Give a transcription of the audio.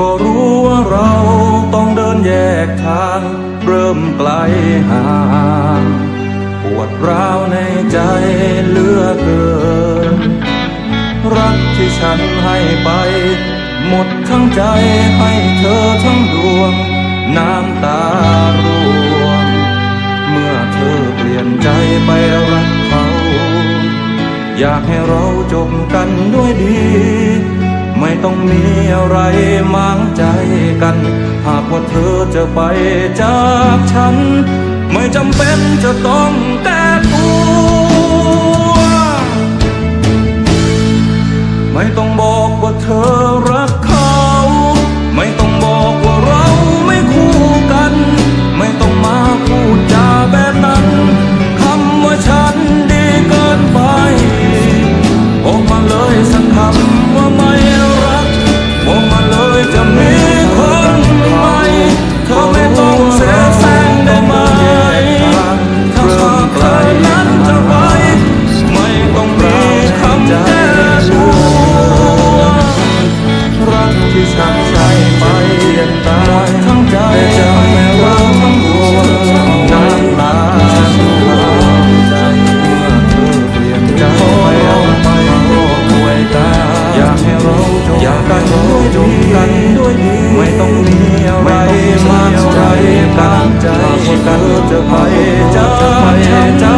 ก็รู้ว่าเราต้องเดินแยกทาง เริ่มไกลห่างปวดร้าวในใจเลือเกิน รักที่ฉันให้ไป หมดทั้งใจให้เธอทั้งดวง น้ำตาร่วง เมื่อเธอเปลี่ยนใจไปรักเขา อยากให้เราจบกันด้วยดี ต้องมีอะไรมางใจกัน หากว่าเธอจะไปจากฉัน ไม่จำเป็นจะต้องแก้ตัว ไม่ต้องบอกว่าเธอรัก กันใจ